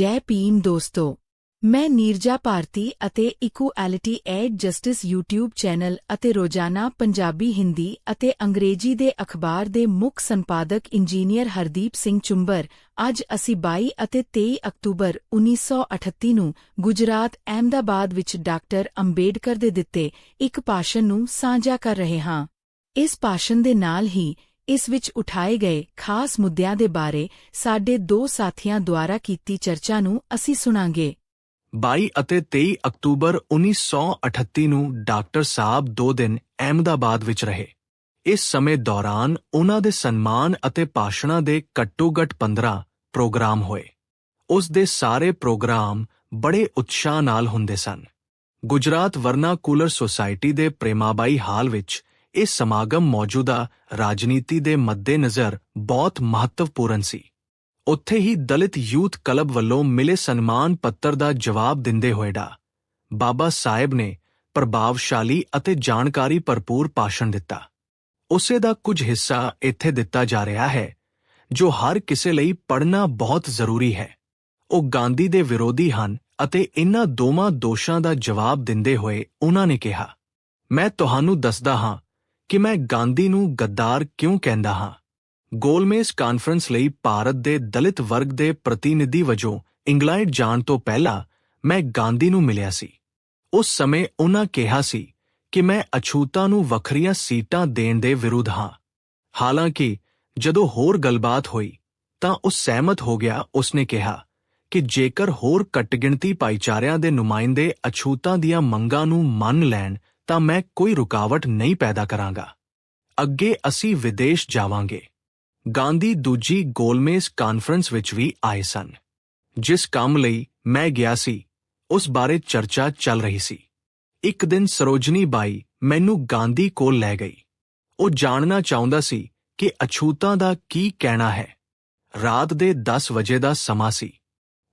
ਜੈ ਭੀਮ ਦੋਸਤੋ, ਮੈਂ ਨੀਰਜਾ ਭਾਰਤੀ ਅਤੇ equality and justice YouTube channel ਅਤੇ ਰੋਜ਼ਾਨਾ ਪੰਜਾਬੀ, ਹਿੰਦੀ ਅਤੇ ਅੰਗਰੇਜ਼ੀ ਦੇ ਅਖਬਾਰ ਦੇ ਮੁੱਖ ਸੰਪਾਦਕ ਇੰਜੀਨੀਅਰ ਹਰਦੀਪ ਸਿੰਘ ਚੁੰਬਰ ਅੱਜ ਅਸੀਂ 22 ਅਤੇ 23 ਅਕਤੂਬਰ 1938 ਨੂੰ ਗੁਜਰਾਤ ਅਹਿਮਦਾਬਾਦ ਵਿੱਚ ਡਾਕਟਰ ਅੰਬੇਡਕਰ ਦੇ ਦਿੱਤੇ ਇੱਕ ਭਾਸ਼ਣ ਨੂੰ ਸਾਂਝਾ ਕਰ ਰਹੇ ਹਾਂ। ਇਸ ਭਾਸ਼ਣ ਦੇ ਨਾਲ ਹੀ ਇਸ ਵਿੱਚ ਉਠਾਏ ਗਏ ਖਾਸ ਮੁੱਦਿਆਂ ਦੇ ਬਾਰੇ ਸਾਡੇ ਦੋ ਸਾਥੀਆਂ ਦੁਆਰਾ ਕੀਤੀ ਚਰਚਾ ਨੂੰ ਅਸੀਂ ਸੁਣਾਂਗੇ। 22 ਅਤੇ 23 ਅਕਤੂਬਰ 1938 ਨੂੰ ਡਾਕਟਰ ਸਾਹਿਬ ਦੋ ਦਿਨ ਅਹਿਮਦਾਬਾਦ ਵਿੱਚ ਰਹੇ। ਇਸ ਸਮੇਂ ਦੌਰਾਨ ਉਹਨਾਂ ਦੇ ਸਨਮਾਨ ਅਤੇ ਭਾਸ਼ਣਾਂ ਦੇ ਘੱਟੋ-ਘੱਟ 15 ਪ੍ਰੋਗਰਾਮ ਹੋਏ। ਉਸ ਦੇ ਸਾਰੇ ਪ੍ਰੋਗਰਾਮ ਬੜੇ ਉਤਸ਼ਾਹ ਨਾਲ ਹੁੰਦੇ ਸਨ। ਗੁਜਰਾਤ ਵਰਨਾਕੂਲਰ ਸੁਸਾਇਟੀ ਦੇ ਪ੍ਰੇਮਾਬਾਈ ਹਾਲ ਵਿੱਚ ਇਹ ਸਮਾਗਮ ਮੌਜੂਦਾ ਰਾਜਨੀਤੀ ਦੇ ਮੱਦੇਨਜ਼ਰ ਬਹੁਤ ਮਹੱਤਵਪੂਰਨ ਸੀ। ਉੱਥੇ ਹੀ ਦਲਿਤ ਯੂਥ ਕਲੱਬ ਵੱਲੋਂ ਮਿਲੇ ਸਨਮਾਨ ਪੱਤਰ ਦਾ ਜਵਾਬ ਦਿੰਦੇ ਹੋਏ ਡਾ। ਬਾਬਾ ਸਾਹਿਬ ਨੇ ਪ੍ਰਭਾਵਸ਼ਾਲੀ ਅਤੇ ਜਾਣਕਾਰੀ ਭਰਪੂਰ ਭਾਸ਼ਣ ਦਿੱਤਾ। ਉਸੇ ਦਾ ਕੁਝ ਹਿੱਸਾ ਇੱਥੇ ਦਿੱਤਾ ਜਾ ਰਿਹਾ ਹੈ, ਜੋ ਹਰ ਕਿਸੇ ਲਈ ਪੜ੍ਹਨਾ ਬਹੁਤ ਜ਼ਰੂਰੀ ਹੈ। ਉਹ ਗਾਂਧੀ ਦੇ ਵਿਰੋਧੀ ਹਨ ਅਤੇ ਇਨ੍ਹਾਂ ਦੋਵਾਂ ਦੋਸ਼ਾਂ ਦਾ ਜਵਾਬ ਦਿੰਦੇ ਹੋਏ ਉਹਨਾਂ ਨੇ ਕਿਹਾ, ਮੈਂ ਤੁਹਾਨੂੰ ਦੱਸਦਾ ਹਾਂ ਕਿ ਮੈਂ ਗਾਂਧੀ ਨੂੰ ਗੱਦਾਰ ਕਿਉਂ ਕਹਿੰਦਾ ਹਾਂ? ਗੋਲਮੇਜ਼ ਕਾਨਫਰੰਸ ਲਈ ਭਾਰਤ ਦੇ ਦਲਿਤ ਵਰਗ ਦੇ ਪ੍ਰਤੀਨਿਧੀ ਵਜੋਂ ਇੰਗਲੈਂਡ ਜਾਣ ਤੋਂ ਪਹਿਲਾਂ ਮੈਂ ਗਾਂਧੀ ਨੂੰ ਮਿਲਿਆ ਸੀ। ਉਸ ਸਮੇਂ ਉਹਨਾਂ ਕਿਹਾ ਸੀ ਕਿ ਮੈਂ ਅਛੂਤਾ ਨੂੰ ਵੱਖਰੀਆਂ ਸੀਟਾਂ ਦੇਣ ਦੇ ਵਿਰੁੱਧ ਹਾਂ। ਹਾਲਾਂਕਿ, ਜਦੋਂ ਹੋਰ ਗੱਲਬਾਤ ਹੋਈ, ਤਾਂ ਉਹ ਸਹਿਮਤ ਹੋ ਗਿਆ। ਉਸਨੇ ਕਿਹਾ ਕਿ ਜੇਕਰ ਹੋਰ ਘੱਟਗਿਣਤੀ ਭਾਈਚਾਰਿਆਂ ਦੇ ਨੁਮਾਇੰਦੇ ਅਛੂਤਾਂ ਦੀਆਂ ਮੰਗਾਂ ਨੂੰ ਮੰਨ ਲੈਣ ਤਾਂ ਮੈਂ ਕੋਈ ਰੁਕਾਵਟ ਨਹੀਂ ਪੈਦਾ ਕਰਾਂਗਾ। ਅੱਗੇ ਅਸੀਂ ਵਿਦੇਸ਼ ਜਾਵਾਂਗੇ। ਗਾਂਧੀ ਦੂਜੀ ਗੋਲਮੇਜ਼ ਕਾਨਫਰੰਸ ਵਿੱਚ ਵੀ ਆਏ ਸਨ। ਜਿਸ ਕੰਮ ਲਈ ਮੈਂ ਗਿਆ ਸੀ, ਉਸ ਬਾਰੇ ਚਰਚਾ ਚੱਲ ਰਹੀ ਸੀ। ਇੱਕ ਦਿਨ ਸਰੋਜਨੀ ਬਾਈ ਮੈਨੂੰ ਗਾਂਧੀ ਕੋਲ ਲੈ ਗਈ। ਉਹ ਜਾਣਨਾ ਚਾਹੁੰਦਾ ਸੀ ਕਿ ਅਛੂਤਾਂ ਦਾ ਕੀ ਕਹਿਣਾ ਹੈ। ਰਾਤ ਦੇ 10 ਵਜੇ ਦਾ ਸਮਾਂ ਸੀ।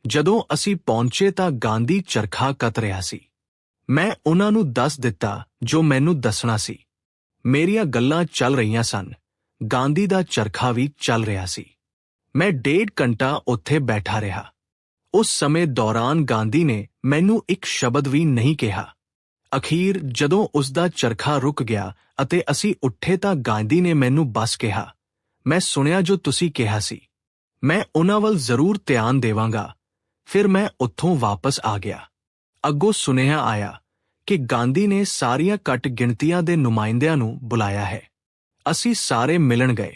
ਜਦੋਂ ਅਸੀਂ ਪਹੁੰਚੇ ਤਾਂ ਗਾਂਧੀ ਚਰਖਾ ਕਤ ਰਿਹਾ ਸੀ। ਮੈਂ ਉਹਨਾਂ ਨੂੰ ਦੱਸ ਦਿੱਤਾ ਜੋ ਮੈਨੂੰ ਦੱਸਣਾ ਸੀ। ਮੇਰੀਆਂ ਗੱਲਾਂ ਚੱਲ ਰਹੀਆਂ ਸਨ। ਗਾਂਧੀ ਦਾ ਚਰਖਾ ਵੀ ਚੱਲ ਰਿਹਾ ਸੀ। ਮੈਂ ਡੇਢ ਘੰਟਾ ਉੱਥੇ ਬੈਠਾ ਰਿਹਾ। ਉਸ ਸਮੇਂ ਦੌਰਾਨ ਗਾਂਧੀ ਨੇ ਮੈਨੂੰ ਇੱਕ ਸ਼ਬਦ ਵੀ ਨਹੀਂ ਕਿਹਾ। ਅਖੀਰ ਜਦੋਂ ਉਸ ਦਾ ਚਰਖਾ ਰੁਕ ਗਿਆ ਅਤੇ ਅਸੀਂ ਉੱਠੇ ਤਾਂ ਗਾਂਧੀ ਨੇ ਮੈਨੂੰ ਬਸ ਕਿਹਾ। ਮੈਂ ਸੁਣਿਆ ਜੋ ਤੁਸੀਂ ਕਿਹਾ ਸੀ। ਮੈਂ ਉਹਨਾਂ ਵੱਲ ਜ਼ਰੂਰ ਧਿਆਨ ਦੇਵਾਂਗਾ। ਫਿਰ ਮੈਂ ਉੱਥੋਂ ਵਾਪਸ ਆ ਗਿਆ। ਅੱਗੋਂ ਸੁਨੇਹਾ ਆਇਆ ਕਿ ਗਾਂਧੀ ਨੇ ਸਾਰੀਆਂ ਘੱਟ ਗਿਣਤੀਆਂ ਦੇ ਨੁਮਾਇੰਦਿਆਂ ਨੂੰ ਬੁਲਾਇਆ ਹੈ। ਅਸੀਂ ਸਾਰੇ ਮਿਲਣ ਗਏ।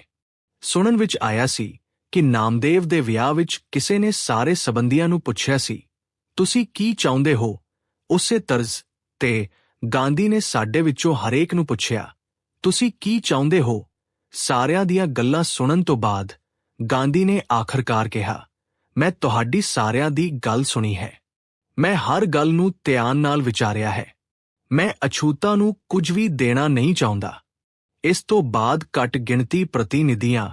ਸੁਣਨ ਵਿੱਚ ਆਇਆ ਸੀ ਕਿ ਨਾਮਦੇਵ ਦੇ ਵਿਆਹ ਵਿੱਚ ਕਿਸੇ ਨੇ ਸਾਰੇ ਸਬੰਧੀਆਂ ਨੂੰ ਪੁੱਛਿਆ ਸੀ, ਤੁਸੀਂ ਕੀ ਚਾਹੁੰਦੇ ਹੋ? ਉਸੇ ਤਰਜ਼ ਤੇ ਗਾਂਧੀ ਨੇ ਸਾਡੇ ਵਿੱਚੋਂ ਹਰੇਕ ਨੂੰ ਪੁੱਛਿਆ, ਤੁਸੀਂ ਕੀ ਚਾਹੁੰਦੇ ਹੋ? ਸਾਰਿਆਂ ਦੀਆਂ ਗੱਲਾਂ ਸੁਣਨ ਤੋਂ ਬਾਅਦ ਗਾਂਧੀ ਨੇ ਆਖਰਕਾਰ ਕਿਹਾ, ਮੈਂ ਤੁਹਾਡੀ ਸਾਰਿਆਂ ਦੀ ਗੱਲ ਸੁਣੀ ਹੈ। ਮੈਂ ਹਰ ਗੱਲ ਨੂੰ ਧਿਆਨ ਨਾਲ ਵਿਚਾਰਿਆ ਹੈ। ਮੈਂ ਅਛੂਤਾ ਨੂੰ ਕੁਝ ਵੀ ਦੇਣਾ ਨਹੀਂ ਚਾਹੁੰਦਾ। ਇਸ ਤੋਂ ਬਾਅਦ ਘੱਟ ਗਿਣਤੀ ਪ੍ਰਤੀਨਿਧੀਆਂ,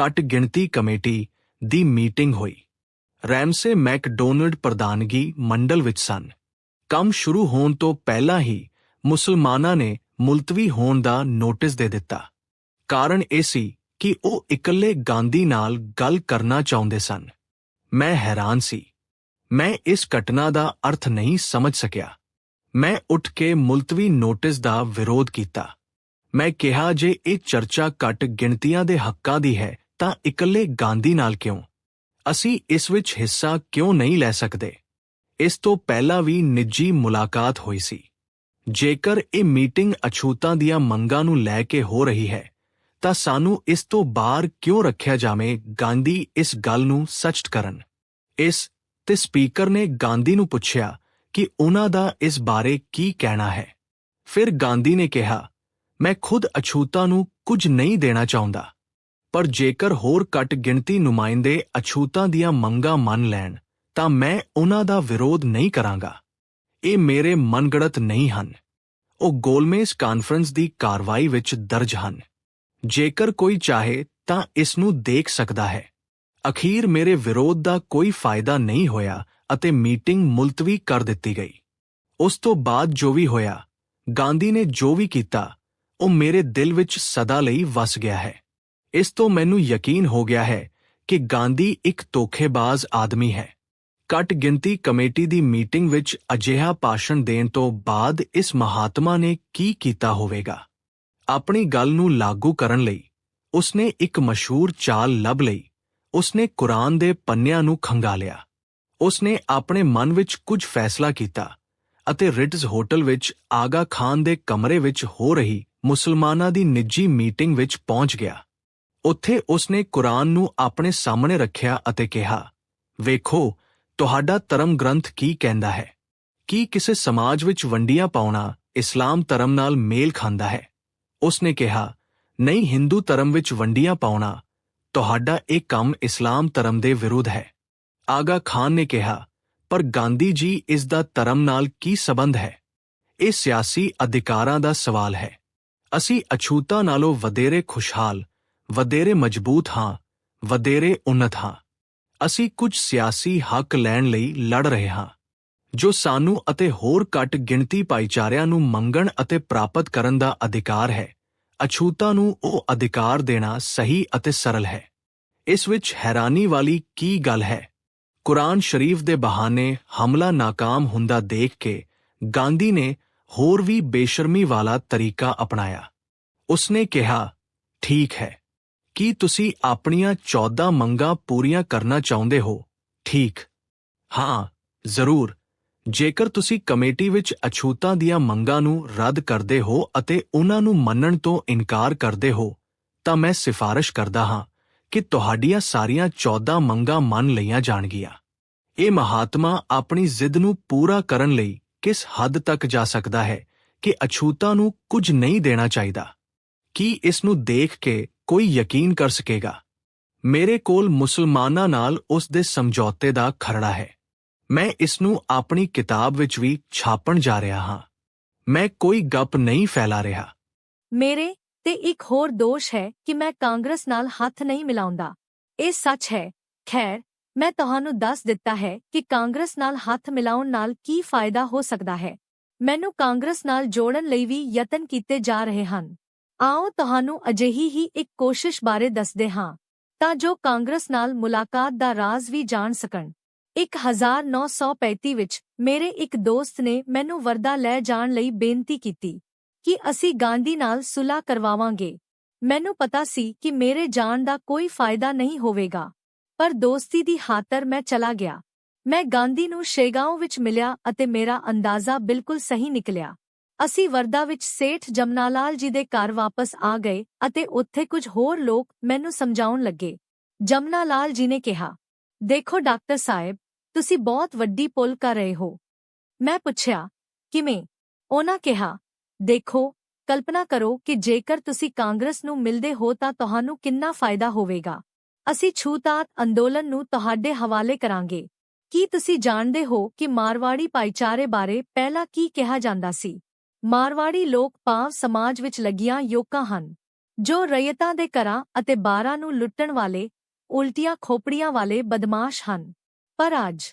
ਘੱਟ ਗਿਣਤੀ ਕਮੇਟੀ ਦੀ ਮੀਟਿੰਗ ਹੋਈ। ਰੈਮਸੇ ਮੈਕਡੋਨਲਡ ਪ੍ਰਧਾਨਗੀ ਮੰਡਲ ਵਿੱਚ ਸਨ। ਕੰਮ ਸ਼ੁਰੂ ਹੋਣ ਤੋਂ ਪਹਿਲਾਂ ਹੀ ਮੁਸਲਮਾਨਾਂ ਨੇ ਮੁਲਤਵੀ ਹੋਣ ਦਾ ਨੋਟਿਸ ਦੇ ਦਿੱਤਾ। ਕਾਰਨ ਇਹ ਸੀ ਕਿ ਉਹ ਇਕੱਲੇ ਗਾਂਧੀ ਨਾਲ ਗੱਲ ਕਰਨਾ ਚਾਹੁੰਦੇ ਸਨ। ਮੈਂ ਹੈਰਾਨ ਸੀ। ਮੈਂ ਇਸ ਘਟਨਾ ਦਾ ਅਰਥ ਨਹੀਂ ਸਮਝ ਸਕਿਆ। ਮੈਂ ਉੱਠ ਕੇ ਮੁਲਤਵੀ ਨੋਟਿਸ ਦਾ ਵਿਰੋਧ ਕੀਤਾ। ਮੈਂ ਕਿਹਾ, ਜੇ ਇਹ ਚਰਚਾ ਘੱਟ ਗਿਣਤੀਆਂ ਦੇ ਹੱਕਾਂ ਦੀ ਹੈ, ਤਾਂ ਇਕੱਲੇ ਗਾਂਧੀ ਨਾਲ ਕਿਉਂ? ਅਸੀਂ ਇਸ ਵਿੱਚ ਹਿੱਸਾ ਕਿਉਂ ਨਹੀਂ ਲੈ ਸਕਦੇ? ਇਸ ਤੋਂ ਪਹਿਲਾਂ ਵੀ ਨਿੱਜੀ ਮੁਲਾਕਾਤ ਹੋਈ ਸੀ। ਜੇਕਰ ਇਹ ਮੀਟਿੰਗ ਅਛੂਤਾਂ ਦੀਆਂ ਮੰਗਾਂ ਨੂੰ ਲੈ ਕੇ ਹੋ ਰਹੀ ਹੈ, ਤਾਂ ਸਾਨੂੰ ਇਸ ਤੋਂ ਬਾਹਰ ਕਿਉਂ ਰੱਖਿਆ ਜਾਵੇ ਗਾਂਧੀ ਇਸ ਗੱਲ ਨੂੰ ਸੱਚਟ ਕਰਨ? ਇਸ ਤੇ ਸਪੀਕਰ ਨੇ ਗਾਂਧੀ ਨੂੰ ਪੁੱਛਿਆ ਕਿ ਉਹਨਾਂ ਦਾ ਇਸ ਬਾਰੇ ਕੀ ਕਹਿਣਾ ਹੈ। ਫਿਰ ਗਾਂਧੀ ਨੇ ਕਿਹਾ, ਮੈਂ ਖੁਦ ਅਛੂਤਾ ਨੂੰ ਕੁਝ ਨਹੀਂ ਦੇਣਾ ਚਾਹੁੰਦਾ, ਪਰ ਜੇਕਰ ਹੋਰ ਘੱਟ ਗਿਣਤੀ ਨੁਮਾਇੰਦੇ ਅਛੂਤਾ ਦੀਆਂ ਮੰਗਾਂ ਮੰਨ ਲੈਣ, ਤਾਂ ਮੈਂ ਉਹਨਾਂ ਦਾ ਵਿਰੋਧ ਨਹੀਂ ਕਰਾਂਗਾ। ਇਹ ਮੇਰੇ ਮਨਗੜਤ ਨਹੀਂ ਹਨ। ਉਹ ਗੋਲਮੇਜ਼ ਕਾਨਫਰੰਸ ਦੀ ਕਾਰਵਾਈ ਵਿੱਚ ਦਰਜ ਹਨ। ਜੇਕਰ ਕੋਈ ਚਾਹੇ ਤਾਂ ਇਸ ਨੂੰ ਦੇਖ ਸਕਦਾ ਹੈ। ਅਖੀਰ ਮੇਰੇ ਵਿਰੋਧ ਦਾ ਕੋਈ ਫਾਇਦਾ ਨਹੀਂ ਹੋਇਆ ਅਤੇ ਮੀਟਿੰਗ ਮੁਲਤਵੀ ਕਰ ਦਿੱਤੀ ਗਈ। ਉਸ ਤੋਂ ਬਾਅਦ ਜੋ ਵੀ ਹੋਇਆ, ਗਾਂਧੀ ਨੇ ਜੋ ਵੀ ਕੀਤਾ, ਉਹ ਮੇਰੇ ਦਿਲ ਵਿੱਚ ਸਦਾ ਲਈ ਵਸ ਗਿਆ ਹੈ। ਇਸ ਤੋਂ ਮੈਨੂੰ ਯਕੀਨ ਹੋ ਗਿਆ ਹੈ ਕਿ ਗਾਂਧੀ ਇੱਕ ਧੋਖੇਬਾਜ਼ ਆਦਮੀ ਹੈ। ਘੱਟ ਗਿਣਤੀ ਕਮੇਟੀ ਦੀ ਮੀਟਿੰਗ ਵਿੱਚ ਅਜਿਹਾ ਭਾਸ਼ਣ ਦੇਣ ਤੋਂ ਬਾਅਦ ਇਸ ਮਹਾਤਮਾ ਨੇ ਕੀ ਕੀਤਾ ਹੋਵੇਗਾ? ਆਪਣੀ ਗੱਲ ਨੂੰ ਲਾਗੂ ਕਰਨ ਲਈ, ਉਸਨੇ ਇੱਕ ਮਸ਼ਹੂਰ ਚਾਲ ਲੱਭ ਲਈ, ਉਸਨੇ ਕੁਰਾਨ ਦੇ ਪੰਨਿਆਂ ਨੂੰ ਖੰਗਾਲਿਆ। ਉਸਨੇ ਆਪਣੇ ਮਨ ਵਿੱਚ ਕੁਝ ਫੈਸਲਾ ਕੀਤਾ ਅਤੇ ਰਿਟਜ਼ ਹੋਟਲ ਵਿੱਚ ਆਗਾ ਖਾਨ ਦੇ ਕਮਰੇ ਵਿੱਚ ਹੋ ਰਹੀ ਮੁਸਲਮਾਨਾਂ ਦੀ ਨਿੱਜੀ ਮੀਟਿੰਗ ਵਿੱਚ ਪਹੁੰਚ ਗਿਆ। ਉੱਥੇ ਉਸਨੇ ਕੁਰਾਨ ਨੂੰ ਆਪਣੇ ਸਾਹਮਣੇ ਰੱਖਿਆ ਅਤੇ ਕਿਹਾ, ਵੇਖੋ, ਤੁਹਾਡਾ ਧਰਮ ਗ੍ਰੰਥ ਕੀ ਕਹਿੰਦਾ ਹੈ? ਕੀ ਕਿਸੇ ਸਮਾਜ ਵਿੱਚ ਵੰਡੀਆਂ ਪਾਉਣਾ ਇਸਲਾਮ ਧਰਮ ਨਾਲ ਮੇਲ ਖਾਂਦਾ ਹੈ? ਉਸਨੇ ਕਿਹਾ, ਨਹੀਂ, ਹਿੰਦੂ ਧਰਮ ਵਿੱਚ ਵੰਡੀਆਂ ਪਾਉਣਾ ਤੁਹਾਡਾ ਇਹ ਕੰਮ ਇਸਲਾਮ ਧਰਮ ਦੇ ਵਿਰੁੱਧ ਹੈ। ਆਗਾ ਖਾਨ ਨੇ ਕਿਹਾ, ਪਰ ਗਾਂਧੀ ਜੀ ਇਸ ਦਾ ਧਰਮ ਨਾਲ ਕੀ ਸਬੰਧ ਹੈ? ਇਹ ਸਿਆਸੀ ਅਧਿਕਾਰਾਂ ਦਾ ਸਵਾਲ ਹੈ। ਅਸੀਂ ਅਛੂਤਾ ਨਾਲੋਂ ਵਧੇਰੇ ਖੁਸ਼ਹਾਲ, ਵਧੇਰੇ ਮਜ਼ਬੂਤ ਹਾਂ, ਵਧੇਰੇ ਉન્નਤ ਹਾਂ। ਅਸੀਂ ਕੁਝ ਸਿਆਸੀ ਹੱਕ ਲੈਣ ਲਈ ਲੜ ਰਹੇ ਹਾਂ, ਜੋ ਸਾਨੂੰ ਅਤੇ ਹੋਰ ਘੱਟ ਗਿਣਤੀ ਭਾਈਚਾਰਿਆਂ ਨੂੰ ਮੰਗਣ ਅਤੇ ਪ੍ਰਾਪਤ ਕਰਨ ਦਾ ਅਧਿਕਾਰ ਹੈ। ਅਛੂਤਾ ਨੂੰ ਉਹ ਅਧਿਕਾਰ ਦੇਣਾ ਸਹੀ ਅਤੇ ਸਰਲ ਹੈ। ਇਸ ਵਿੱਚ ਹੈਰਾਨੀ ਵਾਲੀ ਕੀ ਗੱਲ ਹੈ? ਕੁਰਾਨ ਸ਼ਰੀਫ ਦੇ ਬਹਾਨੇ ਹਮਲਾ ਨਾਕਾਮ ਹੁੰਦਾ ਦੇਖ ਕੇ ਗਾਂਧੀ ਨੇ ਹੋਰ ਵੀ ਬੇਸ਼ਰਮੀ ਵਾਲਾ ਤਰੀਕਾ ਅਪਣਾਇਆ। ਉਸਨੇ ਕਿਹਾ, ਠੀਕ ਹੈ। ਕੀ ਤੁਸੀਂ ਆਪਣੀਆਂ 14 ਮੰਗਾਂ ਪੂਰੀਆਂ ਕਰਨਾ ਚਾਹੁੰਦੇ ਹੋ? ਠੀਕ। ਹਾਂ, ਜ਼ਰੂਰ। ਜੇਕਰ ਤੁਸੀਂ ਕਮੇਟੀ ਵਿੱਚ ਅਛੂਤਾਂ ਦੀਆਂ ਮੰਗਾਂ ਨੂੰ ਰੱਦ ਕਰਦੇ ਹੋ ਅਤੇ ਉਹਨਾਂ ਨੂੰ ਮੰਨਣ ਤੋਂ ਇਨਕਾਰ ਕਰਦੇ ਹੋ, ਤਾਂ ਮੈਂ ਸਿਫਾਰਿਸ਼ ਕਰਦਾ ਹਾਂ। ਕਿ ਤੁਹਾਡੀਆਂ ਸਾਰੀਆਂ 14 ਮੰਗਾਂ ਮੰਨ ਲਈਆਂ ਜਾਣਗੀਆਂ। ਇਹ ਮਹਾਤਮਾ ਆਪਣੀ ਜ਼ਿੱਦ ਨੂੰ ਪੂਰਾ ਕਰਨ ਲਈ ਕਿਸ ਹੱਦ ਤੱਕ ਜਾ ਸਕਦਾ ਹੈ ਕਿ ਅਛੂਤਾ ਨੂੰ ਕੁਝ ਨਹੀਂ ਦੇਣਾ ਚਾਹੀਦਾ? ਕੀ ਇਸ ਨੂੰ ਦੇਖ ਕੇ ਕੋਈ ਯਕੀਨ ਕਰ ਸਕੇਗਾ? ਮੇਰੇ ਕੋਲ ਮੁਸਲਮਾਨਾਂ ਨਾਲ ਉਸ ਦੇ ਸਮਝੌਤੇ ਦਾ ਖਰੜਾ ਹੈ। ਮੈਂ ਇਸ ਨੂੰ ਆਪਣੀ ਕਿਤਾਬ ਵਿੱਚ ਵੀ ਛਾਪਣ ਜਾ ਰਿਹਾ ਹਾਂ। ਮੈਂ ਕੋਈ ਗੱਪ ਨਹੀਂ ਫੈਲਾ ਰਿਹਾ। ਮੇਰੇ ਤੇ ਇੱਕ ਹੋਰ ਦੋਸ਼ ਹੈ ਕਿ ਮੈਂ ਕਾਂਗਰਸ ਨਾਲ ਹੱਥ ਨਹੀਂ ਮਿਲਾਉਂਦਾ। ਇਹ ਸੱਚ ਹੈ। ਖੈਰ, ਮੈਂ ਤੁਹਾਨੂੰ ਦੱਸ ਦਿੱਤਾ ਹੈ ਕਿ ਕਾਂਗਰਸ ਨਾਲ ਹੱਥ ਮਿਲਾਉਣ ਨਾਲ ਕੀ ਫਾਇਦਾ ਹੋ ਸਕਦਾ ਹੈ। ਮੈਨੂੰ ਕਾਂਗਰਸ ਨਾਲ ਜੋੜਨ ਲਈ ਵੀ ਯਤਨ ਕੀਤੇ ਜਾ ਰਹੇ ਹਨ। ਆਓ ਤੁਹਾਨੂੰ ਅਜਿਹੀ ਹੀ ਇੱਕ ਕੋਸ਼ਿਸ਼ ਬਾਰੇ ਦੱਸਦੇ ਹਾਂ, ਤਾਂ ਜੋ ਕਾਂਗਰਸ ਨਾਲ ਮੁਲਾਕਾਤ ਦਾ ਰਾਜ਼ ਵੀ ਜਾਣ ਸਕਣ। 1935 ਵਿੱਚ ਮੇਰੇ ਇੱਕ ਦੋਸਤ ਨੇ ਮੈਨੂੰ ਵਰਦਾ ਲੈ ਜਾਣ ਲਈ ਬੇਨਤੀ ਕੀਤੀ। ਕਿ ਅਸੀਂ ਗਾਂਧੀ ਨਾਲ ਸੁਲਾਹ ਕਰਵਾਵਾਂਗੇ। ਮੈਨੂੰ ਪਤਾ ਸੀ ਕਿ ਮੇਰੇ ਜਾਣ ਦਾ ਕੋਈ ਫਾਇਦਾ ਨਹੀਂ ਹੋਵੇਗਾ। ਪਰ ਦੋਸਤੀ ਦੀ ਖਾਤਰ ਮੈਂ ਚਲਾ ਗਿਆ। ਮੈਂ ਗਾਂਧੀ ਨੂੰ ਸ਼ੇਗਾਉਂ ਵਿੱਚ ਮਿਲਿਆ ਅਤੇ ਮੇਰਾ ਅੰਦਾਜ਼ਾ ਬਿਲਕੁਲ ਸਹੀ ਨਿਕਲਿਆ। ਅਸੀਂ ਵਰਦਾ ਵਿੱਚ ਸੇਠ ਜਮਨਾਲਾਲ ਜੀ ਦੇ ਘਰ ਵਾਪਸ ਆ ਗਏ ਅਤੇ ਉੱਥੇ ਕੁਝ ਹੋਰ ਲੋਕ ਮੈਨੂੰ ਸਮਝਾਉਣ ਲੱਗੇ। ਜਮਨਾਲਾਲ ਜੀ ਨੇ ਕਿਹਾ, ਦੇਖੋ ਡਾਕਟਰ ਸਾਹਿਬ, ਤੁਸੀਂ ਬਹੁਤ ਵੱਡੀ ਪੁੱਲ ਕਰ ਰਹੇ ਹੋ। ਮੈਂ ਪੁੱਛਿਆ, ਕਿਵੇਂ? ਉਹਨਾਂ ਕਿਹਾ ਦੇਖੋ, ਕਲਪਨਾ ਕਰੋ ਕਿ ਜੇਕਰ ਤੁਸੀਂ ਕਾਂਗਰਸ ਨੂੰ ਮਿਲਦੇ ਹੋ ਤਾਂ ਤੁਹਾਨੂੰ ਕਿੰਨਾ ਫਾਇਦਾ ਹੋਵੇਗਾ। ਅਸੀਂ ਛੂਤਾਤ ਅੰਦੋਲਨ ਨੂੰ ਤੁਹਾਡੇ ਹਵਾਲੇ ਕਰਾਂਗੇ। ਕੀ ਤੁਸੀਂ ਜਾਣਦੇ ਹੋ ਕਿ ਮਾਰਵਾੜੀ ਭਾਈਚਾਰੇ ਬਾਰੇ ਪਹਿਲਾਂ ਕੀ ਕਿਹਾ ਜਾਂਦਾ ਸੀ? ਮਾਰਵਾੜੀ ਲੋਕ ਪਾਵ ਸਮਾਜ ਵਿੱਚ ਲੱਗੀਆਂ ਯੋਕਾਂ ਹਨ, ਜੋ ਰਈਅਤਾਂ ਦੇ ਘਰਾਂ ਅਤੇ ਬਾਰਾਂ ਨੂੰ ਲੁੱਟਣ ਵਾਲੇ, ਉਲਟੀਆਂ ਖੋਪੜੀਆਂ ਵਾਲੇ ਬਦਮਾਸ਼ ਹਨ। ਪਰ ਅੱਜ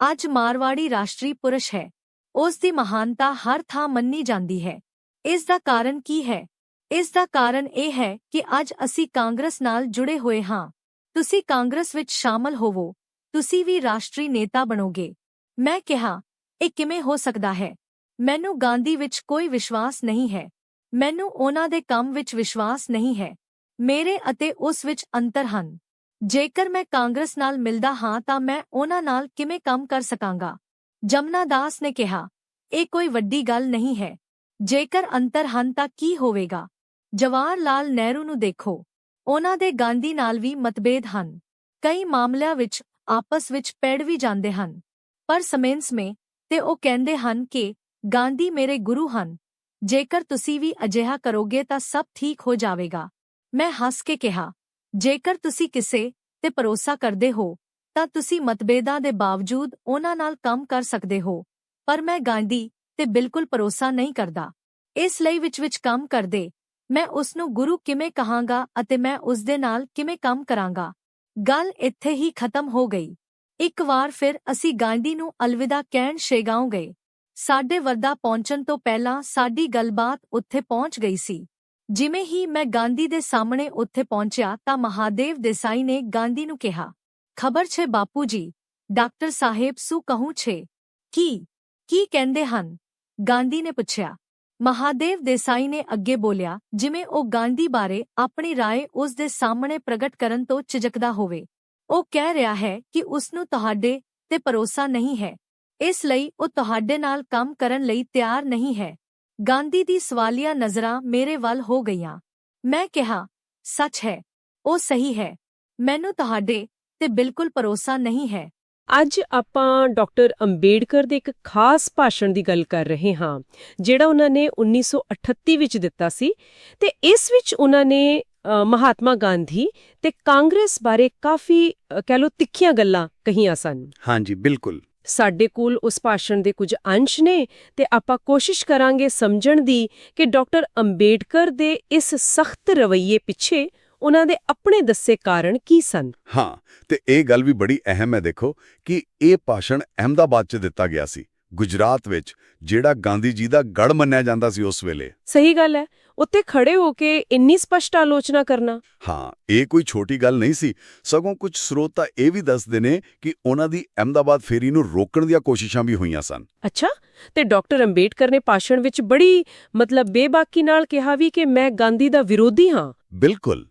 ਅੱਜ ਮਾਰਵਾੜੀ ਰਾਸ਼ਟਰੀ ਪੁਰਸ਼ ਹੈ। ਉਸ ਦੀ ਮਹਾਨਤਾ ਹਰ ਥਾਂ ਮੰਨੀ ਜਾਂਦੀ ਹੈ। ਇਸ ਦਾ ਕਾਰਨ ਕੀ ਹੈ? ਇਸ ਦਾ ਕਾਰਨ ਇਹ ਹੈ ਕਿ ਅੱਜ ਅਸੀਂ ਕਾਂਗਰਸ ਨਾਲ ਜੁੜੇ ਹੋਏ ਹਾਂ। ਤੁਸੀਂ ਕਾਂਗਰਸ ਵਿੱਚ ਸ਼ਾਮਲ ਹੋਵੋ। ਤੁਸੀਂ ਵੀ ਰਾਸ਼ਟਰੀ ਨੇਤਾ ਬਣੋਗੇ। ਮੈਂ ਕਿਹਾ, ਇਹ ਕਿਵੇਂ ਹੋ ਸਕਦਾ ਹੈ? ਮੈਨੂੰ ਗਾਂਧੀ ਵਿੱਚ ਕੋਈ ਵਿਸ਼ਵਾਸ ਨਹੀਂ ਹੈ। ਮੈਨੂੰ ਉਹਨਾਂ ਦੇ ਕੰਮ ਵਿੱਚ ਵਿਸ਼ਵਾਸ ਨਹੀਂ ਹੈ। ਮੇਰੇ ਅਤੇ ਉਸ ਵਿੱਚ ਅੰਤਰ ਹਨ। ਜੇਕਰ ਮੈਂ ਕਾਂਗਰਸ ਨਾਲ ਮਿਲਦਾ ਹਾਂ ਤਾਂ ਮੈਂ ਉਹਨਾਂ ਨਾਲ ਕਿਵੇਂ ਕੰਮ ਕਰ ਸਕਾਂਗਾ? ਜਮਨਾ ਦਾਸ ਨੇ ਕਿਹਾ, ਇਹ ਕੋਈ ਵੱਡੀ ਗੱਲ ਨਹੀਂ ਹੈ। ਜੇਕਰ ਅੰਤਰ ਹਨ ਤਾਂ ਕੀ ਹੋਵੇਗਾ? ਜਵਾਹਰ ਲਾਲ ਨਹਿਰੂ ਨੂੰ ਦੇਖੋ। ਉਹਨਾਂ ਦੇ ਗਾਂਧੀ ਨਾਲ ਵੀ ਮਤਭੇਦ ਹਨ। ਕਈ ਮਾਮਲਿਆਂ ਵਿੱਚ ਆਪਸ ਵਿੱਚ ਪੈੜ ਵੀ ਜਾਂਦੇ ਹਨ। ਪਰ ਸਮੇਂ-ਸਮੇਂ ਤੇ ਉਹ ਕਹਿੰਦੇ ਹਨ ਕਿ ਗਾਂਧੀ ਮੇਰੇ ਗੁਰੂ ਹਨ। ਜੇਕਰ ਤੁਸੀਂ ਵੀ ਅਜਿਹਾ ਕਰੋਗੇ ਤਾਂ ਸਭ ਠੀਕ ਹੋ ਜਾਵੇਗਾ। ਮੈਂ ਹੱਸ ਕੇ ਕਿਹਾ, ਜੇਕਰ ਤੁਸੀਂ ਕਿਸੇ ਤੇ ਭਰੋਸਾ ਕਰਦੇ ਹੋ, ਤਾਂ ਤੁਸੀਂ ਮਤਭੇਦਾਂ ਦੇ ਬਾਵਜੂਦ ਉਹਨਾਂ ਨਾਲ ਕੰਮ ਕਰ ਸਕਦੇ ਹੋ। ਪਰ ਮੈਂ ਗਾਂਧੀ ਤੇ ਬਿਲਕੁਲ ਭਰੋਸਾ ਨਹੀਂ ਕਰਦਾ। ਇਸ ਲਈ ਵਿੱਚ ਵਿੱਚ ਕੰਮ ਕਰਦੇ। ਮੈਂ ਉਸ ਨੂੰ ਗੁਰੂ ਕਿਵੇਂ ਕਹਾਂਗਾ ਅਤੇ ਮੈਂ ਉਸ ਦੇ ਨਾਲ ਕਿਵੇਂ ਕੰਮ ਕਰਾਂਗਾ। ਗੱਲ ਇੱਥੇ ਹੀ ਖਤਮ ਹੋ ਗਈ। ਇੱਕ ਵਾਰ ਫਿਰ ਅਸੀਂ ਗਾਂਧੀ ਨੂੰ ਅਲਵਿਦਾ ਕਹਿਣ ਸ਼ੇਗਾਉਂ ਗਏ। ਸਾਡੇ ਵਰਦਾ ਪਹੁੰਚਣ ਤੋਂ ਪਹਿਲਾਂ ਸਾਡੀ ਗੱਲਬਾਤ ਉੱਥੇ ਪਹੁੰਚ ਗਈ ਸੀ। ਜਿਵੇਂ ਹੀ ਮੈਂ ਗਾਂਧੀ ਦੇ ਸਾਹਮਣੇ ਉੱਥੇ ਪਹੁੰਚਿਆ ਤਾਂ ਮਹਾਦੇਵ ਦੇਸਾਈ ਨੇ ਗਾਂਧੀ ਨੂੰ ਕਿਹਾ, ਖਬਰ ਛੇ ਬਾਪੂ ਜੀ, ਡਾਕਟਰ ਸਾਹਿਬ ਸੂ ਕਹੂੰ ਛੇ। ਕੀ? ਕੀ ਕਹਿੰਦੇ ਹਨ? ਗਾਂਧੀ ਨੇ ਪੁੱਛਿਆ, ਮਹਾਦੇਵ ਦੇਸਾਈ ਨੇ ਅੱਗੇ ਬੋਲਿਆ, ਜਿਵੇਂ ਉਹ ਗਾਂਧੀ ਬਾਰੇ ਆਪਣੀ ਰਾਏ ਉਸ ਦੇ ਸਾਹਮਣੇ ਪ੍ਰਗਟ ਕਰਨ ਤੋਂ ਝਿਜਕਦਾ ਹੋਵੇ, ਉਹ ਕਹਿ ਰਿਹਾ ਹੈ ਕਿ ਉਸ ਨੂੰ ਤੁਹਾਡੇ ਤੇ ਭਰੋਸਾ ਨਹੀਂ ਹੈ, ਇਸ ਲਈ ਉਹ ਤੁਹਾਡੇ ਨਾਲ ਕੰਮ ਕਰਨ ਲਈ ਤਿਆਰ ਨਹੀਂ ਹੈ। ਗਾਂਧੀ ਦੀ ਸਵਾਲੀਆ ਨਜ਼ਰਾਂ ਮੇਰੇ ਵੱਲ ਹੋ ਗਈਆਂ। ਮੈਂ ਕਿਹਾ, ਸੱਚ ਹੈ, ਉਹ ਸਹੀ ਹੈ, ਮੈਨੂੰ ਤੁਹਾਡੇ ਤੇ ਬਿਲਕੁਲ ਭਰੋਸਾ ਨਹੀਂ ਹੈ। ਅੱਜ ਆਪਾਂ ਡਾਕਟਰ ਅੰਬੇਡਕਰ ਦੇ ਇੱਕ ਖਾਸ ਭਾਸ਼ਣ ਦੀ ਗੱਲ ਕਰ ਰਹੇ ਹਾਂ ਜਿਹੜਾ ਉਹਨਾਂ ਨੇ 1938 ਵਿੱਚ ਦਿੱਤਾ ਸੀ ਤੇ ਇਸ ਵਿੱਚ ਉਹਨਾਂ ਨੇ ਮਹਾਤਮਾ ਗਾਂਧੀ ਤੇ ਕਾਂਗਰਸ ਬਾਰੇ ਕਾਫੀ ਕਹਿ ਲਓ ਤਿੱਖੀਆਂ ਗੱਲਾਂ ਕਹੀਆਂ ਸਨ। ਹਾਂਜੀ ਬਿਲਕੁਲ। ਸਾਡੇ ਕੋਲ ਉਸ ਭਾਸ਼ਣ ਦੇ ਕੁਝ ਅੰਸ਼ ਨੇ ਤੇ ਆਪਾਂ ਕੋਸ਼ਿਸ਼ ਕਰਾਂਗੇ ਸਮਝਣ ਦੀ ਕਿ ਡਾਕਟਰ ਅੰਬੇਡਕਰ ਦੇ ਇਸ ਸਖਤ ਰਵੱਈਏ ਪਿੱਛੇ ਉਹਨਾਂ ਦੇ ਆਪਣੇ ਦੱਸੇ ਕਾਰਨ ਕੀ ਸਨ? ਹਾਂ ਤੇ ਇਹ ਗੱਲ ਵੀ ਬੜੀ ਅਹਿਮ ਹੈ ਦੇਖੋ ਕਿ ਇਹ ਭਾਸ਼ਣ ਅਹਿਮਦਾਬਾਦ 'ਚ ਦਿੱਤਾ ਗਿਆ ਸੀ ਗੁਜਰਾਤ ਵਿੱਚ ਜਿਹੜਾ ਗਾਂਧੀ ਜੀ ਦਾ ਗੜ ਮੰਨਿਆ ਜਾਂਦਾ ਸੀ ਉਸ ਵੇਲੇ। ਸਹੀ ਗੱਲ ਹੈ ਉੱਤੇ ਖੜੇ ਹੋ ਕੇ ਇੰਨੀ ਸਪਸ਼ਟ ਆਲੋਚਨਾ ਕਰਨਾ। ਹਾਂ ਇਹ ਕੋਈ ਛੋਟੀ ਗੱਲ ਨਹੀਂ ਸੀ ਸਗੋਂ ਕੁਝ ਸਰੋਤ ਇਹ ਵੀ ਦੱਸਦੇ ਨੇ ਕਿ ਉਹਨਾਂ ਦੀ ਅਹਿਮਦਾਬਾਦ ਫੇਰੀ ਨੂੰ ਰੋਕਣ ਦੀਆਂ ਕੋਸ਼ਿਸ਼ਾਂ ਵੀ ਹੋਈਆਂ ਸਨ। ਅੱਛਾ ਤੇ ਡਾਕਟਰ ਅੰਬੇਡਕਰ ਨੇ ਭਾਸ਼ਣ ਵਿੱਚ ਬੜੀ ਮਤਲਬ ਬੇਬਾਕੀ ਨਾਲ ਕਿਹਾ ਵੀ ਕਿ ਮੈਂ ਗਾਂਧੀ ਦਾ ਵਿਰੋਧੀ ਹਾਂ। ਬਿਲਕੁਲ।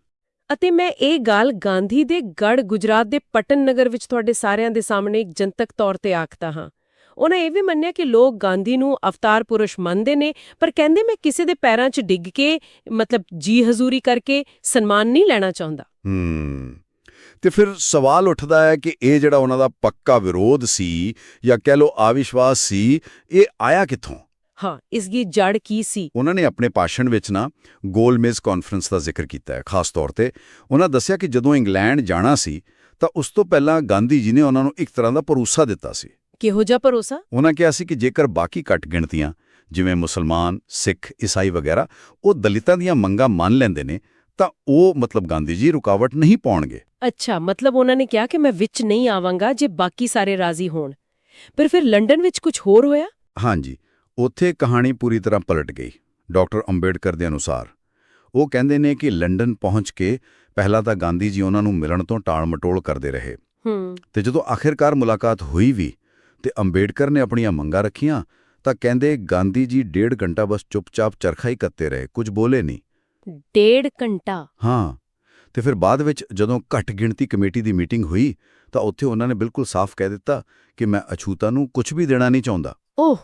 ਅਤੇ ਮੈਂ ਇਹ ਗੱਲ ਗਾਂਧੀ ਦੇ ਗੜ ਗੁਜਰਾਤ ਦੇ ਪਟਨ ਨਗਰ ਵਿੱਚ ਤੁਹਾਡੇ ਸਾਰਿਆਂ ਦੇ ਸਾਹਮਣੇ ਇੱਕ ਜਨਤਕ ਤੌਰ ਤੇ ਆਖਦਾ ਹਾਂ। ਉਹਨਾਂ ਇਹ ਵੀ ਮੰਨਿਆ ਕਿ ਲੋਕ ਗਾਂਧੀ ਨੂੰ ਅਵਤਾਰ ਪੁਰਸ਼ ਮੰਨਦੇ ਨੇ, ਪਰ ਕਹਿੰਦੇ ਮੈਂ ਕਿਸੇ ਦੇ ਪੈਰਾਂ 'ਚ ਡਿੱਗ ਕੇ, ਮਤਲਬ ਜੀ ਹਜ਼ੂਰੀ ਕਰਕੇ ਸਨਮਾਨ ਨਹੀਂ ਲੈਣਾ ਚਾਹੁੰਦਾ। ਹੂੰ, ਤੇ ਫਿਰ ਸਵਾਲ ਉੱਠਦਾ ਹੈ ਕਿ ਇਹ ਜਿਹੜਾ ਉਹਨਾਂ ਦਾ ਪੱਕਾ ਵਿਰੋਧ ਸੀ ਜਾਂ ਕਹਿ ਲਓ ਆਵਿਸ਼ਵਾਸ ਸੀ, ਇਹ ਆਇਆ ਕਿੱਥੋਂ? ਹਾਂ ਇਸ ਦੀ ਜੜ ਕੀ ਸੀ? ਉਹਨਾਂ ਨੇ ਆਪਣੇ ਭਾਸ਼ਣ ਵਿੱਚ ਨਾ ਗੋਲਮੇਜ਼ ਕਾਨਫਰੰਸ ਦਾ ਜ਼ਿਕਰ ਕੀਤਾ ਹੈ ਖਾਸ ਤੌਰ ਤੇ ਉਹਨਾਂ ਦੱਸਿਆ ਕਿ ਜਦੋਂ ਇੰਗਲੈਂਡ ਜਾਣਾ ਸੀ ਤਾਂ ਉਸ ਤੋਂ ਪਹਿਲਾਂ ਗਾਂਧੀ ਜੀ ਨੇ ਉਹਨਾਂ ਨੂੰ ਇੱਕ ਤਰ੍ਹਾਂ ਦਾ ਭਰੋਸਾ ਦਿੱਤਾ ਸੀ। ਕਿਹੋ ਜਿਹਾ ਭਰੋਸਾ? ਉਹਨਾਂ ਕਿਹਾ ਸੀ ਕਿ ਜੇਕਰ ਬਾਕੀ ਘੱਟ ਗਿਣਤੀਆਂ ਜਿਵੇਂ ਮੁਸਲਮਾਨ ਸਿੱਖ ਈਸਾਈ ਵਗੈਰਾ ਉਹ ਦਲਿਤਾਂ ਦੀਆਂ ਮੰਗਾਂ ਮੰਨ ਲੈਂਦੇ ਨੇ ਤਾਂ ਉਹ ਮਤਲਬ ਗਾਂਧੀ ਜੀ ਰੁਕਾਵਟ ਨਹੀਂ ਪਾਉਣਗੇ। ਅੱਛਾ ਮਤਲਬ ਉਹਨਾਂ ਨੇ ਕਿਹਾ ਕਿ ਮੈਂ ਵਿੱਚ ਨਹੀਂ ਆਵਾਂਗਾ ਜੇ ਬਾਕੀ ਸਾਰੇ ਰਾਜ਼ੀ ਹੋਣ। ਪਰ ਫਿਰ ਲੰਡਨ ਵਿੱਚ ਕੁਝ ਹੋਰ ਹੋਇਆ? ਹਾਂਜੀ ਉੱਥੇ ਕਹਾਣੀ ਪੂਰੀ ਤਰ੍ਹਾਂ ਪਲਟ ਗਈ ਡਾਕਟਰ ਅੰਬੇਡਕਰ ਦੇ ਅਨੁਸਾਰ। ਉਹ ਕਹਿੰਦੇ ਨੇ ਕਿ ਲੰਡਨ ਪਹੁੰਚ ਕੇ ਪਹਿਲਾਂ ਤਾਂ ਗਾਂਧੀ ਜੀ ਉਹਨਾਂ ਨੂੰ ਮਿਲਣ ਤੋਂ ਟਾਲ-ਮਟੋਲ ਕਰਦੇ ਰਹੇ। ਹੂੰ। ਤੇ ਜਦੋਂ ਆਖਿਰਕਾਰ ਮੁਲਾਕਾਤ ਹੋਈ ਵੀ ਤੇ ਅੰਬੇਡਕਰ ਨੇ ਆਪਣੀਆਂ ਮੰਗਾਂ ਰੱਖੀਆਂ ਤਾਂ ਕਹਿੰਦੇ ਗਾਂਧੀ ਜੀ ਡੇਢ ਘੰਟਾ ਬਸ ਚੁੱਪਚਾਪ ਚਰਖਾ ਹੀ ਕੱਤੇ ਰਹੇ ਕੁਝ ਬੋਲੇ ਨਹੀਂ। ਡੇਢ ਘੰਟਾ? ਹਾਂ। ਤੇ ਫਿਰ ਬਾਅਦ ਵਿੱਚ ਜਦੋਂ ਘੱਟ ਗਿਣਤੀ ਕਮੇਟੀ ਦੀ ਮੀਟਿੰਗ ਹੋਈ ਤਾਂ ਉੱਥੇ ਉਹਨਾਂ ਨੇ ਬਿਲਕੁਲ ਸਾਫ਼ ਕਹਿ ਦਿੱਤਾ ਕਿ ਮੈਂ ਅਛੂਤਾ ਨੂੰ ਕੁਝ ਵੀ ਦੇਣਾ ਨਹੀਂ ਚਾਹੁੰਦਾ। ਓਹ!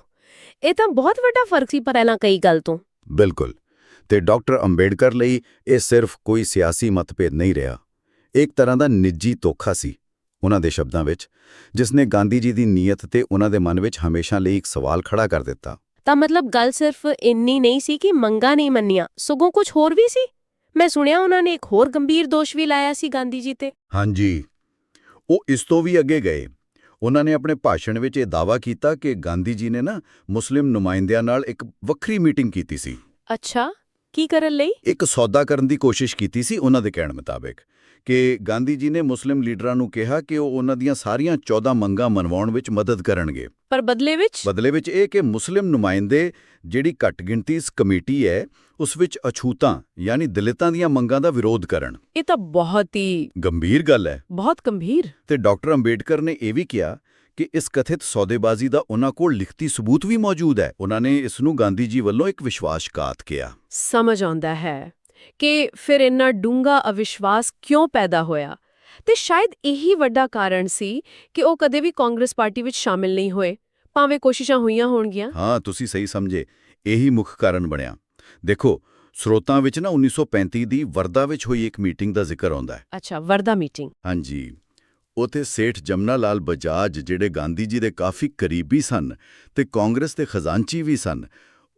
ਇਹ ਤਾਂ ਬਹੁਤ ਵੱਡਾ ਫ਼ਰਕ ਸੀ ਪਹਿਲਾਂ ਕਈ ਗੱਲ ਤੋਂ। ਬਿਲਕੁਲ। ਤੇ ਡਾਕਟਰ ਅੰਬੇਡਕਰ ਲਈ ਇਹ ਸਿਰਫ ਕੋਈ ਸਿਆਸੀ ਮਤਭੇਦ ਨਹੀਂ ਰਿਹਾ। ਇੱਕ ਤਰ੍ਹਾਂ ਦਾ ਨਿੱਜੀ ਤੋਖਾ ਸੀ ਉਹਨਾਂ ਦੇ ਸ਼ਬਦਾਂ ਵਿੱਚ ਜਿਸ ਨੇ ਗਾਂਧੀ ਜੀ ਦੀ ਨੀਅਤ ਤੇ ਉਹਨਾਂ ਦੇ ਮਨ ਵਿੱਚ ਹਮੇਸ਼ਾ ਲਈ ਇੱਕ ਸਵਾਲ ਖੜਾ ਕਰ ਦਿੱਤਾ। ਤਾਂ ਮਤਲਬ ਗੱਲ ਸਿਰਫ ਇੰਨੀ ਨਹੀਂ ਸੀ ਕਿ ਮੰਗਾ ਨਹੀਂ ਮੰਨੀਆਂ ਸਗੋਂ ਕੁਝ ਹੋਰ ਵੀ ਸੀ? ਮੈਂ ਸੁਣਿਆ ਉਹਨਾਂ ਨੇ ਇੱਕ ਹੋਰ ਗੰਭੀਰ ਦੋਸ਼ ਵੀ ਲਾਇਆ ਸੀ ਗਾਂਧੀ ਜੀ ਤੇ। ਹਾਂਜੀ। ਉਹ ਇਸ ਤੋਂ ਵੀ ਅੱਗੇ ਗਏ। ਉਹਨਾਂ ਨੇ ਆਪਣੇ ਭਾਸ਼ਣ ਵਿੱਚ ਇਹ ਦਾਅਵਾ ਕੀਤਾ ਕਿ ਗਾਂਧੀ ਜੀ ਨੇ ਨਾ ਮੁਸਲਿਮ ਨੁਮਾਇੰਦਿਆਂ ਨਾਲ ਇੱਕ ਵੱਖਰੀ ਮੀਟਿੰਗ ਕੀਤੀ ਸੀ। ਅੱਛਾ ਕੀ ਕਰਨ ਲਈ? ਇੱਕ ਸੌਦਾ ਕਰਨ ਦੀ ਕੋਸ਼ਿਸ਼ ਕੀਤੀ ਸੀ ਉਹਨਾਂ ਦੇ ਕਹਿਣ ਮੁਤਾਬਕ ਕਿ ਗਾਂਧੀ ਜੀ ਨੇ ਮੁਸਲਿਮ ਲੀਡਰਾਂ ਨੂੰ ਕਿਹਾ ਕਿ ਉਹ ਉਹਨਾਂ ਦੀਆਂ ਸਾਰੀਆਂ 14 ਮੰਗਾਂ ਮਨਵਾਉਣ ਵਿੱਚ ਮਦਦ ਕਰਨਗੇ। ਪਰ ਬਦਲੇ ਵਿੱਚ? ਬਦਲੇ ਵਿੱਚ ਇਹ ਕਿ ਮੁਸਲਿਮ ਨੁਮਾਇੰਦੇ ਜਿਹੜੀ ਘੱਟ ਗਿਣਤੀ ਇਸ ਕਮੇਟੀ ਹੈ ਉਸ ਵਿੱਚ ਅਛੂਤਾਂ ਯਾਨੀ ਦਲਿਤਾਂ ਦੀਆਂ ਮੰਗਾਂ ਦਾ ਵਿਰੋਧ ਕਰਨ। ਇਹ ਤਾਂ ਬਹੁਤ ਹੀ ਗੰਭੀਰ ਗੱਲ ਹੈ। ਬਹੁਤ ਗੰਭੀਰ। ਤੇ ਡਾਕਟਰ ਅੰਬੇਡਕਰ ਨੇ ਇਹ ਵੀ ਕਿਹਾ ਕਿ ਇਸ ਕਥਿਤ ਸੌਦੇਬਾਜ਼ੀ ਦਾ ਉਹਨਾਂ ਕੋਲ ਲਿਖਤੀ ਸਬੂਤ ਵੀ ਮੌਜੂਦ ਹੈ। ਉਹਨਾਂ ਨੇ ਇਸ ਨੂੰ ਗਾਂਧੀ ਜੀ ਵੱਲੋਂ ਇੱਕ ਵਿਸ਼ਵਾਸਘਾਤ ਕਿਹਾ। ਸਮਝ ਆਉਂਦਾ ਹੈ ਕਿ ਫਿਰ ਇੰਨਾ ਡੂੰਗਾ ਅਵਿਸ਼ਵਾਸ ਕਿਉਂ ਪੈਦਾ ਹੋਇਆ? ਤੇ ਸ਼ਾਇਦ ਇਹੀ ਵੱਡਾ ਕਾਰਨ ਸੀ ਕਿ ਉਹ ਕਦੇ ਵੀ ਕਾਂਗਰਸ ਪਾਰਟੀ ਵਿੱਚ ਸ਼ਾਮਿਲ ਨਹੀਂ ਹੋਏ। ਭਾਵੇਂ ਕੋਸ਼ਿਸ਼ਾਂ ਹੋਈਆਂ ਹੋਣਗੀਆਂ। ਹਾਂ ਤੁਸੀਂ ਸਹੀ ਸਮਝੇ। ਇਹੀ ਮੁੱਖ ਕਾਰਨ ਬਣਿਆ। ਦੇਖੋ ਸਰੋਤਾਂ ਵਿੱਚ ਨਾ 1935 ਦੀ ਵਰਦਾ ਵਿੱਚ ਹੋਈ ਇੱਕ ਮੀਟਿੰਗ ਦਾ ਜ਼ਿਕਰ ਆਉਂਦਾ ਹੈ। ਅੱਛਾ ਵਰਦਾ ਮੀਟਿੰਗ। ਹਾਂਜੀ। ਉਥੇ ਸੇਠ ਜਮਨਾ ਲਾਲ ਬਜਾਜ ਜਿਹੜੇ ਗਾਂਧੀ ਜੀ ਦੇ ਕਾਫੀ ਕਰੀਬੀ ਸਨ ਤੇ ਕਾਂਗਰਸ ਦੇ ਖਜ਼ਾਨਚੀ ਵੀ ਸਨ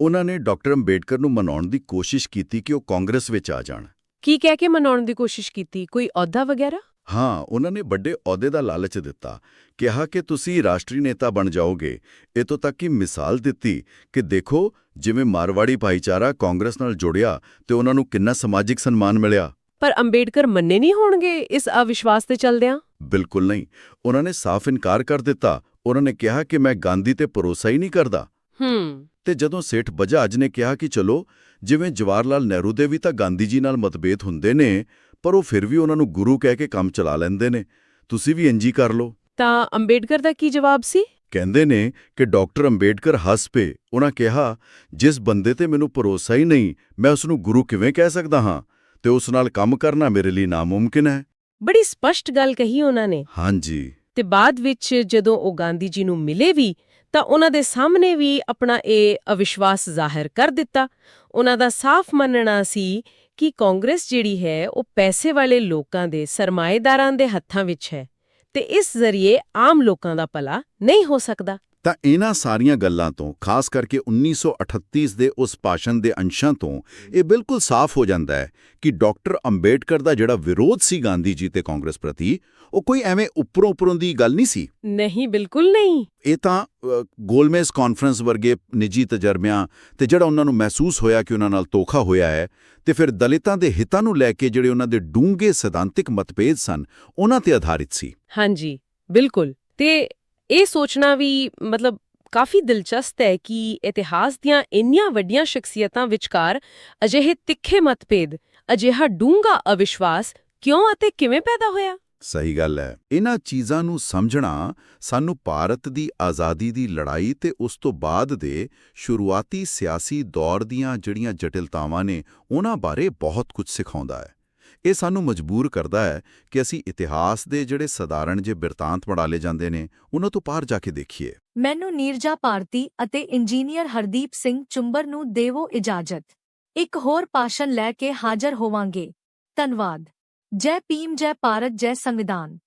ਉਹਨਾਂ ਨੇ ਡਾਕਟਰ ਅੰਬੇਡਕਰ ਨੂੰ ਮਨਾਉਣ ਦੀ ਕੋਸ਼ਿਸ਼ ਕੀਤੀ ਕਿ ਉਹ ਕਾਂਗਰਸ ਵਿੱਚ ਆ ਜਾਣ। ਕੀ ਕਹਿ ਕੇ ਮਨਾਉਣ ਦੀ ਕੋਸ਼ਿਸ਼ ਕੀਤੀ? ਕੋਈ ਅਹੁਦਾ ਵਗੈਰਾ? ਹਾਂ ਉਹਨਾਂ ਨੇ ਵੱਡੇ ਅਹੁਦੇ ਦਾ ਲਾਲਚ ਦਿੱਤਾ। ਕਿਹਾ ਕਿ ਤੁਸੀਂ ਰਾਸ਼ਟਰੀ ਨੇਤਾ ਬਣ ਜਾਓਗੇ। ਇਤੋਂ ਤੱਕ ਕਿ ਮਿਸਾਲ ਦਿੱਤੀ ਕਿ ਦੇਖੋ ਜਿਵੇਂ ਮਾਰਵਾੜੀ ਭਾਈਚਾਰਾ ਕਾਂਗਰਸ ਨਾਲ ਜੁੜਿਆ ਤੇ ਉਹਨਾਂ ਨੂੰ ਕਿੰਨਾ ਸਮਾਜਿਕ ਸਨਮਾਨ ਮਿਲਿਆ। ਪਰ ਅੰਬੇਡਕਰ ਮੰਨੇ ਨਹੀਂ ਹੋਣਗੇ ਇਸ ਅਵਿਸ਼ਵਾਸ ਤੇ ਚੱਲਦਿਆਂ? ਬਿਲਕੁਲ ਨਹੀਂ। ਉਹਨਾਂ ਨੇ ਸਾਫ਼ ਇਨਕਾਰ ਕਰ ਦਿੱਤਾ। ਉਹਨਾਂ ਨੇ ਕਿਹਾ ਕਿ ਮੈਂ ਗਾਂਧੀ ਤੇ ਭਰੋਸਾ ਹੀ ਨਹੀਂ ਕਰਦਾ। ਹੂੰ। ਤੇ ਜਦੋਂ ਸੇਠ ਬਜਾਜ ਨੇ ਕਿਹਾ ਕਿ ਚਲੋ ਜਿਵੇਂ ਜਵਾਹਰ ਲਾਲ ਨਹਿਰੂ ਦੇ ਵੀ ਤਾਂ ਗਾਂਧੀ ਜੀ ਨਾਲ ਮਤਭੇਦ ਹੁੰਦੇ ਨੇ ਪਰ ਉਹ ਫਿਰ ਵੀ ਉਹਨਾਂ ਨੂੰ ਗੁਰੂ ਕਹਿ ਕੇ ਕੰਮ ਚਲਾ ਲੈਂਦੇ ਨੇ। ਤੁਸੀਂ ਵੀ ਇੰਜੀ ਕਰ ਲਓ। ਤਾਂ ਅੰਬੇਡਕਰ ਦਾ ਕੀ ਜਵਾਬ ਸੀ? ਕਹਿੰਦੇ ਨੇ ਕਿ ਡਾਕਟਰ ਅੰਬੇਡਕਰ ਹੱਸ ਪਏ। ਉਹਨਾਂ ਕਿਹਾ ਜਿਸ ਬੰਦੇ ਤੇ ਮੈਨੂੰ ਭਰੋਸਾ ਹੀ ਨਹੀਂ ਮੈਂ ਉਸ ਨੂੰ ਗੁਰੂ ਕਿਵੇਂ ਕਹਿ ਸਕਦਾ ਹਾਂ? ਤੇ ਉਸ ਨਾਲ ਕੰਮ ਕਰਨਾ ਮੇਰੇ ਲਈ ਨਾਮੁਮਕਿਨ ਹੈ। ਬੜੀ ਸਪਸ਼ਟ ਗੱਲ ਕਹੀ ਉਹਨਾਂ ਨੇ। ਹਾਂਜੀ। ਤੇ ਬਾਅਦ ਵਿੱਚ ਜਦੋਂ ਉਹ ਗਾਂਧੀ ਜੀ ਨੂੰ ਮਿਲੇ ਵੀ ਤਾਂ ਉਹਨਾਂ ਦੇ ਸਾਹਮਣੇ ਵੀ ਆਪਣਾ ਇਹ ਅਵਿਸ਼ਵਾਸ ਜ਼ਾਹਿਰ ਕਰ ਦਿੱਤਾ। ਉਹਨਾਂ ਦਾ ਸਾਫ਼ ਮੰਨਣਾ ਸੀ ਕਿ ਕਾਂਗਰਸ ਜਿਹੜੀ ਹੈ, ਉਹ ਪੈਸੇ ਵਾਲੇ ਲੋਕਾਂ ਦੇ ਸਰਮਾਏਦਾਰਾਂ ਦੇ ਹੱਥਾਂ ਵਿੱਚ ਹੈ ਤੇ ਇਸ ਜ਼ਰੀਏ ਆਮ ਲੋਕਾਂ ਦਾ ਭਲਾ ਨਹੀਂ ਹੋ ਸਕਦਾ। ਤਾਂ ਇਹਨਾਂ ਸਾਰੀਆਂ ਗੱਲਾਂ ਤੋਂ ਖਾਸ ਕਰਕੇ 1938 ਦੇ ਉਸ ਭਾਸ਼ਣ ਦੇ ਅੰਸ਼ਾਂ ਤੋਂ ਇਹ ਬਿਲਕੁਲ ਸਾਫ਼ ਹੋ ਜਾਂਦਾ ਹੈ ਕਿ ਡਾਕਟਰ ਅੰਬੇਡਕਰ ਦਾ ਜਿਹੜਾ ਵਿਰੋਧ ਸੀ ਗਾਂਧੀ ਜੀ ਤੇ ਕਾਂਗਰਸ ਪ੍ਰਤੀ ਉਹ ਕੋਈ ਐਵੇਂ ਉੱਪਰੋਂ ਉੱਪਰੋਂ ਦੀ ਗੱਲ ਨਹੀਂ ਸੀ। ਨਹੀਂ ਬਿਲਕੁਲ ਨਹੀਂ। ਇਹ ਤਾਂ ਗੋਲਮੇਜ਼ ਕਾਨਫਰੰਸ ਵਰਗੇ ਨਿੱਜੀ ਤਜਰਬਿਆਂ ਤੇ ਜਿਹੜਾ ਉਹਨਾਂ ਨੂੰ ਮਹਿਸੂਸ ਹੋਇਆ ਕਿ ਉਹਨਾਂ ਨਾਲ ਧੋਖਾ ਹੋਇਆ ਹੈ ਤੇ ਫਿਰ ਦਲਿਤਾਂ ਦੇ ਹਿੱਤਾਂ ਨੂੰ ਲੈ ਕੇ ਜਿਹੜੇ ਉਹਨਾਂ ਦੇ ਡੂੰਘੇ ਸਿਧਾਂਤਿਕ ਮਤਭੇਦ ਸਨ ਉਹਨਾਂ ਤੇ ਆਧਾਰਿਤ ਸੀ। ਹਾਂਜੀ ਬਿਲਕੁਲ। ਤੇ ਇਹ ਸੋਚਣਾ ਵੀ ਮਤਲਬ ਕਾਫੀ ਦਿਲਚਸਪ ਹੈ ਕਿ ਇਤਿਹਾਸ ਦੀਆਂ ਇੰਨੀਆਂ ਵੱਡੀਆਂ ਸ਼ਖਸੀਅਤਾਂ ਵਿਚਕਾਰ ਅਜਿਹੇ ਤਿੱਖੇ ਮਤਭੇਦ, ਅਜਿਹਾ ਡੂੰਘਾ ਅਵਿਸ਼ਵਾਸ ਕਿਉਂ ਅਤੇ ਕਿਵੇਂ ਪੈਦਾ ਹੋਇਆ? ਸਹੀ ਗੱਲ ਹੈ। ਇਹਨਾਂ ਚੀਜ਼ਾਂ ਨੂੰ ਸਮਝਣਾ ਸਾਨੂੰ ਭਾਰਤ ਦੀ ਆਜ਼ਾਦੀ ਦੀ ਲੜਾਈ ਤੇ ਉਸ ਤੋਂ ਬਾਅਦ ਦੇ ਸ਼ੁਰੂਆਤੀ ਸਿਆਸੀ ਦੌਰ ਦੀਆਂ ਜਿਹੜੀਆਂ ਜਟਿਲਤਾਵਾਂ ਨੇ, ਉਹਨਾਂ ਬਾਰੇ ਬਹੁਤ ਕੁਝ ਸਿਖਾਉਂਦਾ ਹੈ। ਇਹ ਸਾਨੂੰ ਮਜਬੂਰ ਕਰਦਾ ਹੈ ਕਿ ਅਸੀਂ ਇਤਿਹਾਸ ਦੇ ਜਿਹੜੇ ਸਧਾਰਨ ਜੇ ਬਿਰਤਾਂਤ ਬਣਾ ਜਾਂਦੇ ਨੇ, ਉਹਨਾਂ ਤੋਂ ਪਾਰ ਜਾ ਕੇ ਦੇਖੀਏ। ਮੈਨੂੰ ਨੀਰਜਾ ਭਾਰਤੀ ਅਤੇ ਇੰਜੀਨੀਅਰ ਹਰਦੀਪ ਸਿੰਘ ਚੁੰਬਰ ਨੂੰ ਦੇਵੋ ਇਜਾਜ਼ਤ। ਇੱਕ ਹੋਰ ਭਾਸ਼ਣ ਲੈ ਕੇ ਹਾਜ਼ਰ ਹੋਵਾਂਗੇ। ਧੰਨਵਾਦ। ਜੈ ਭੀਮ, ਜੈ ਭਾਰਤ, ਜੈ ਸੰਵਿਧਾਨ।